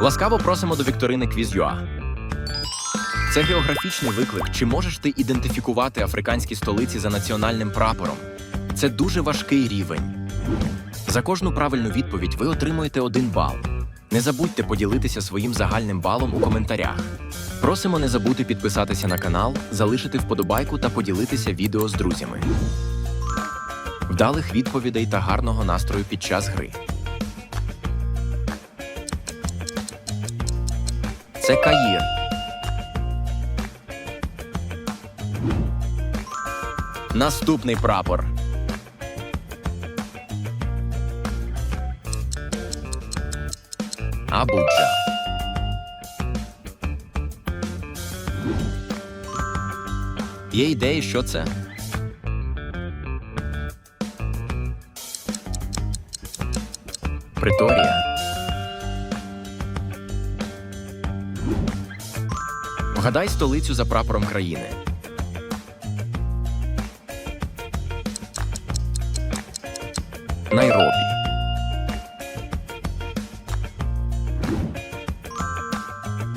Ласкаво просимо до вікторини Квіз.ua. Це географічний виклик. Чи можеш ти ідентифікувати африканські столиці за національним прапором? Це дуже важкий рівень. За кожну правильну відповідь ви отримуєте один бал. Не забудьте поділитися своїм загальним балом у коментарях. Просимо не забути підписатися на канал, залишити вподобайку та поділитися відео з друзями. Вдалих відповідей та гарного настрою під час гри. Це Каїр. Наступний прапор. Абуджа. Є ідеї, що це? Приторія. Вгадай столицю за прапором країни. Найробі.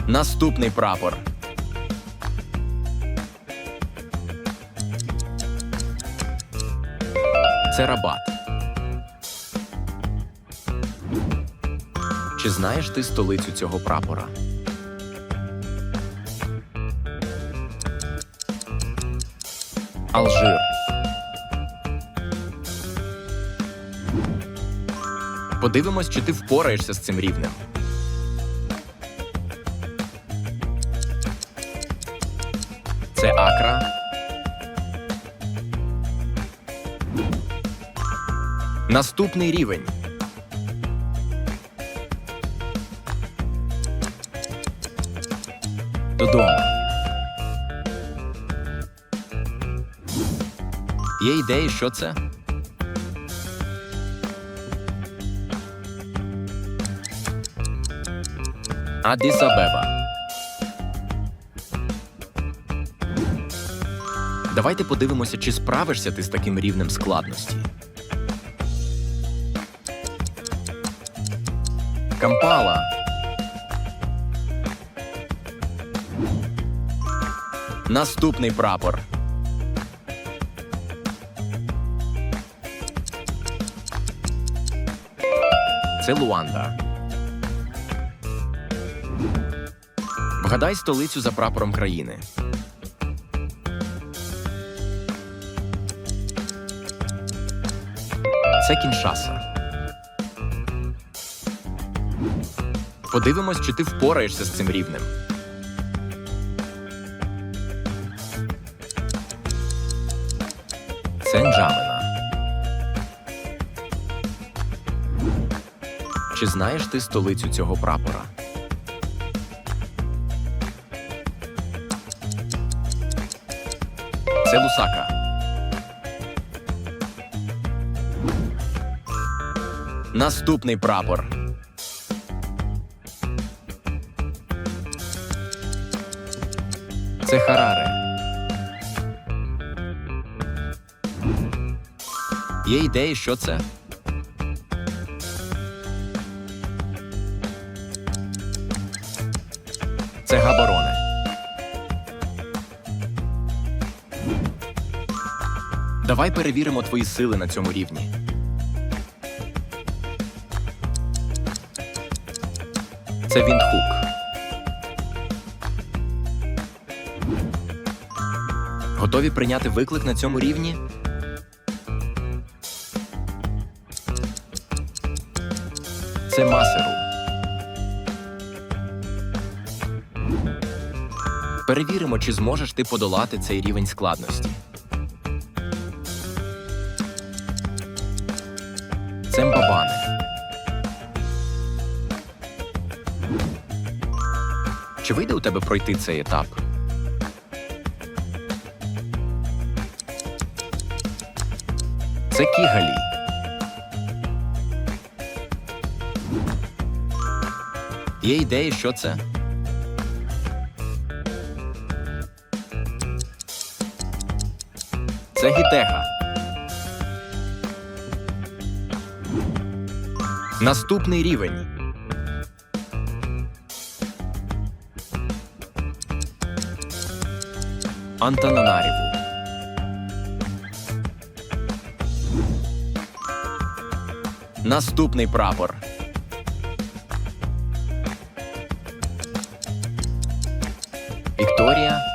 Наступний прапор. Це Рабат. Чи знаєш ти столицю цього прапора? Алжир. Подивимось, чи ти впораєшся з цим рівнем. Це Акра. Наступний рівень. Є ідеї, що це? Адіс Абеба. Давайте подивимося, чи справишся ти з таким рівнем складності. Кампала. Наступний прапор. Це Луанда. Вгадай столицю за прапором країни. Це Кіншаса. Подивимось, чи ти впораєшся з цим рівнем. Чи знаєш ти столицю цього прапора? Це Лусака. Наступний прапор. Це Хараре. Є ідеї, що це? Це Габороне. Давай перевіримо твої сили на цьому рівні. Це Віндхук. Готові прийняти виклик на цьому рівні? Це Масеру. Перевіримо, чи зможеш ти подолати цей рівень складності. Це Мбабане. Чи вийде у тебе пройти цей етап? Це Кігалі. Є ідеї, що це? Це гітега. Наступний рівень. Антананаріву. Наступний прапор. Вікторія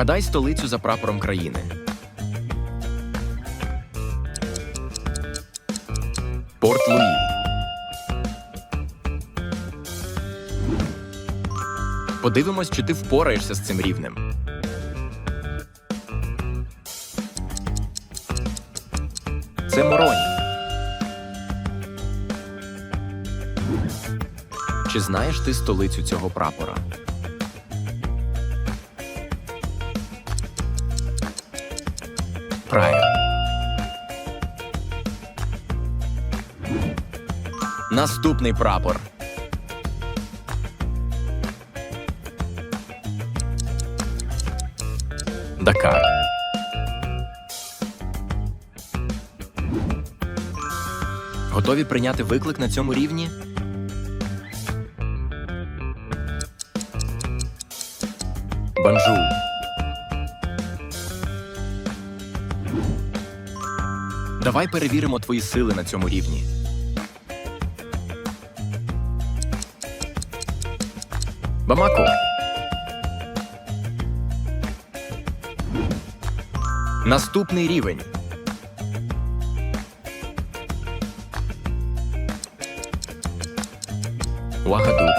Вгадай столицю за прапором країни. Порт Луї. Подивимось, чи ти впораєшся з цим рівнем. Це Мороні. Чи знаєш ти столицю цього прапора? Прайер. Наступний прапор. Дакар. Готові прийняти виклик на цьому рівні? Банжу. Давай перевіримо твої сили на цьому рівні. Бамако. Наступний рівень. Уагадугу.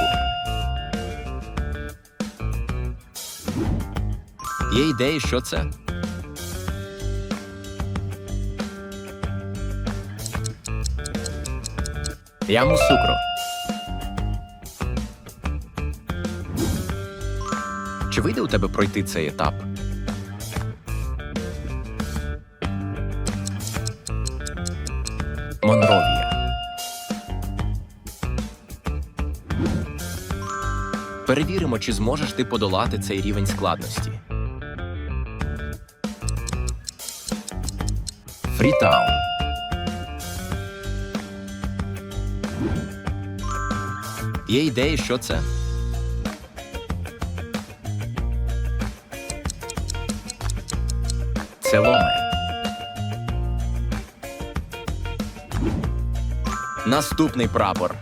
Є ідеї, що це? Ямусукро. Чи вийде у тебе пройти цей етап? Монровія. Перевіримо, чи зможеш ти подолати цей рівень складності. Фрітаун. Є ідеї, що це? Це ломе. Наступний прапор.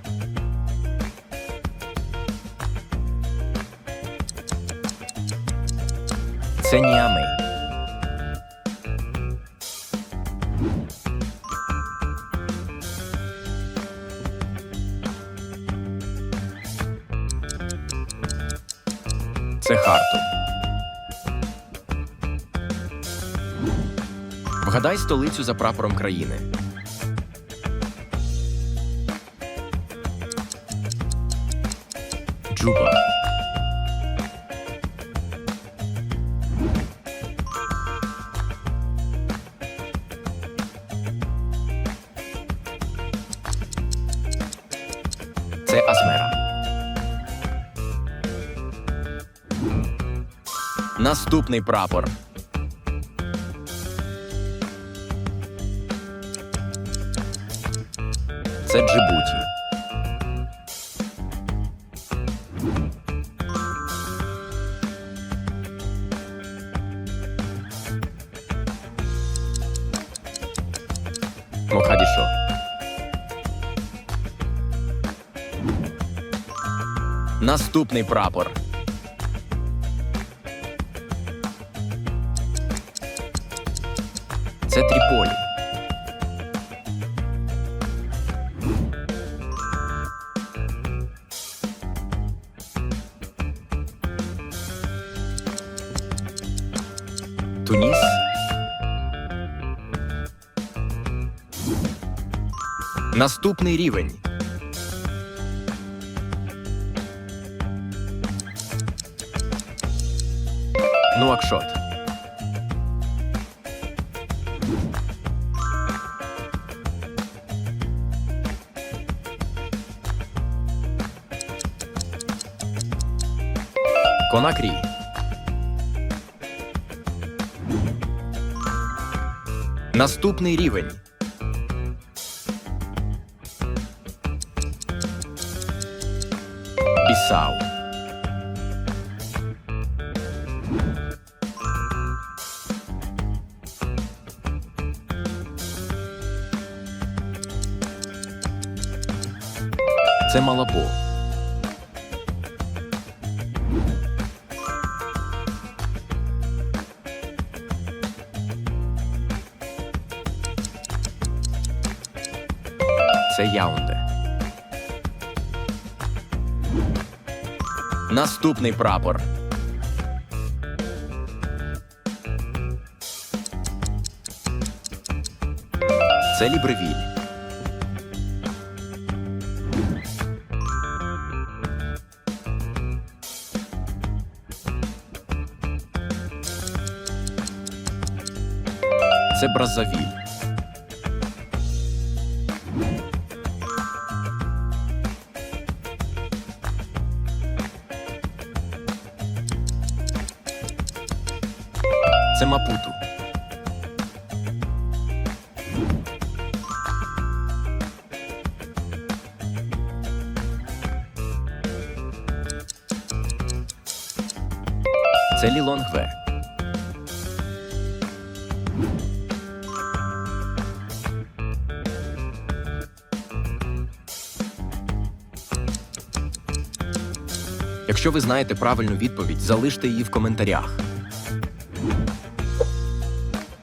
Це Ніамей. Це Вгадай столицю за прапором країни. Джуба. Це Асмера. Наступний прапор. Це Джибуті. Мохадішо. Наступний прапор. Наступний рівень. Нуакшот. Конакрі. Наступний рівень. Бісе. Це Малабо. Це Яунде. Наступний прапор. Це Лібревіль. Це Бразавіль. Це Мапуту. Це Лілонгве. Якщо ви знаєте правильну відповідь, залиште її в коментарях.